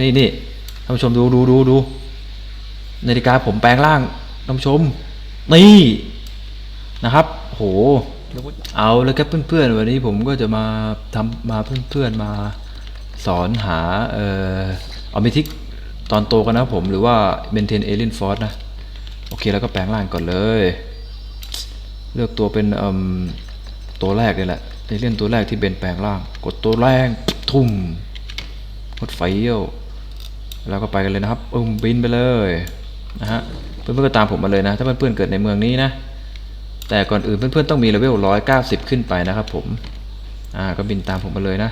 นี่นี่ท่านผู้ชมดูดูดูดูนาฬิกาผมแปลงร่างท่านผู้ชม นี่นะครับโหเอาแล้วครับเพื่อนๆวันนี้ผมก็จะมาทำมาเพื่อนๆมาสอนหาเอ่อออมิทิกตอนโตกันนะผมหรือว่าเบนเทนเอลินฟอร์นะ โอเคแล้วก็แปลงร่างก่อนเลย เลือกตัวเป็นเอ่มตัวแรกเลยแหละเอเลี่ยนตัวแรกที่เบนแปลงร่าง กดตัวแรงทุ่มรถไฟเยี่ยว แล้วก็ไปกันเลยนะครับอึมบินไปเลยนะฮะเพื่อนๆก็ตามผมมาเลยนะ ถ้าเพื่อนๆเกิดในเมืองนี้นะ แต่ก่อนอื่นเพื่อนๆต้องมีเลเวล190ขึ้นไปนะครับผมอ่าก็บินตามผมมาเลยนะ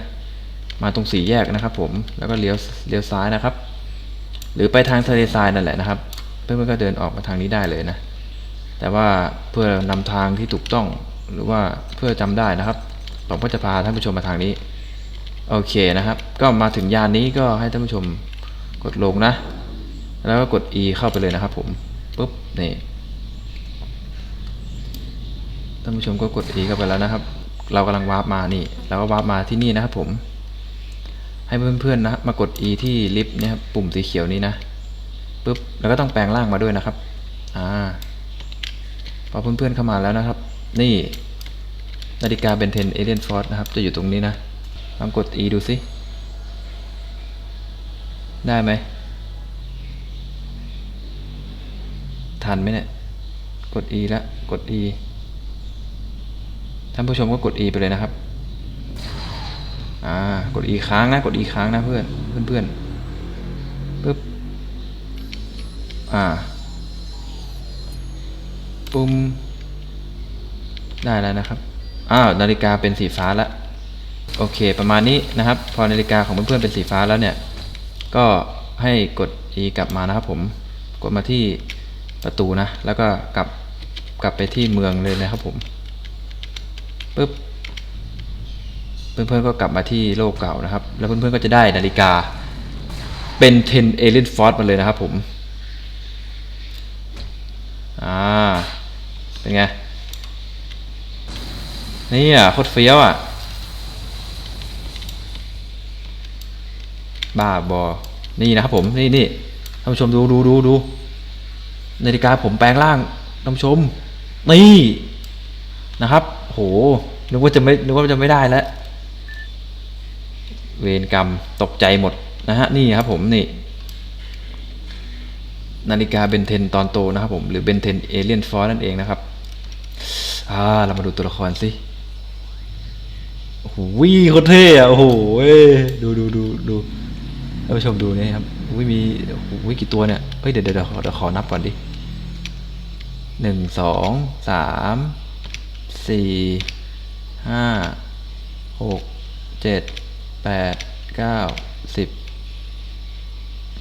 มาตรงสี่แยกนะครับผมแล้วก็เลี้ยวเลี้ยวซ้ายนะครับ หรือไปทางทะเลทรายนั่นแหละนะครับ เพื่อนๆก็เดินออกมาทางนี้ได้เลยนะ แต่ว่าเพื่อนำทางที่ถูกต้องหรือว่าเพื่อจำได้นะครับผมก็จะพาท่านผู้ชมมาทางนี้โอเคนะครับ ก็มาถึงยานนี้ก็ให้ท่านผู้ชม กดลงนะ แล้วก็กด E เข้าไปเลยนะครับผมปุ๊บนี่ท่านผู้ชมก็กด E เข้าไปแล้วนะครับ เรากำลังวาร์ปมานี่เราก็วาร์ปมาที่นี่นะครับผมให้เพื่อนๆนะครับมากด E ที่ลิฟต์เนี่ยครับปุ่มสีเขียวนี้นะปุ๊บแล้วก็ต้องแปลงร่างมาด้วยนะครับอ่าพอเพื่อนๆเข้ามาแล้วนะครับ นี่นาฬิกาเบนเทนเอเลียนฟอร์สนะครับ จะอยู่ตรงนี้นะลองกด E ดูสิ ได้ไหม ทันไหมเนี่ย กด E แล้ว กด E ท่านผู้ชมก็กด E ไปเลยนะครับ อ่า กด E ค้างนะ กด E ค้างนะเพื่อนเพื่อนๆปึ๊บ อ่า ปุ่มได้แล้วนะครับ อ้าว นาฬิกาเป็นสีฟ้าแล้ว โอเค ประมาณนี้นะครับ พอนาฬิกาของเพื่อนๆเป็นสีฟ้าแล้วเนี่ย ก็ให้กด E กลับมานะครับผมกดมาที่ประตูนะ แล้วก็กลับกลับไปที่เมืองเลยนะครับผมปึ๊บเพื่อนๆก็กลับมาที่โลกเก่านะครับ แล้วเพื่อนๆก็จะได้นาฬิกาเป็น10 Alien Force มาเลยนะครับผมอ่าเป็นไงนี่อะโคตรเฟี้ยวอะ บ้าบอ นี่นะครับผมนี่นี่ท่านผู้ชมดูดูดูดูนาฬิกาผมแปลงร่างท่านผู้ชม นี่นะครับ โหนึกว่าจะไม่นึกว่าจะไม่ได้แล้ว เวรกรรมตกใจหมดนะฮะนี่ครับผมนี่ นาฬิกาเบนเทนตอนโตนะครับผมหรือเบนเทนเอเลียนฟอร์นั่นเองนะครับอ่าเรามาดูตัวละครสิโอ้โหวิ่งโคตรเท่อะโอ้โหเว้ดูดูดูดู ท่านผู้ชมดูนี่ครับวิมีโอ้โหวิกี่ตัวเนี่ยเฮ้ยเดี๋ยวเดี๋ยวเดี๋ยวขอเดี๋ยวขอนับก่อนดิหนึ่งสองสามสี่ห้าหกเจ็ดแปดเก้าสิบ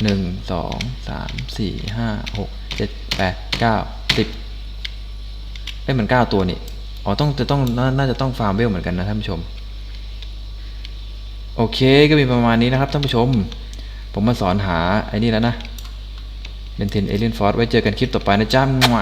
หนึ่งสองสามสี่ห้าหกเจ็ดแปดเก้าสิบเอ้ยมันเก้าตัวนี่อ๋อต้องจะต้องน่าน่าจะต้องฟาร์มเวลเหมือนกันนะท่านผู้ชม โอเคก็มีประมาณนี้นะครับท่านผู้ชม ผมมาสอนหาไอ้นี่แล้วนะเบนเทนเอเลียนฟอร์ไว้เจอกันคลิปต่อไปนะจ้ามว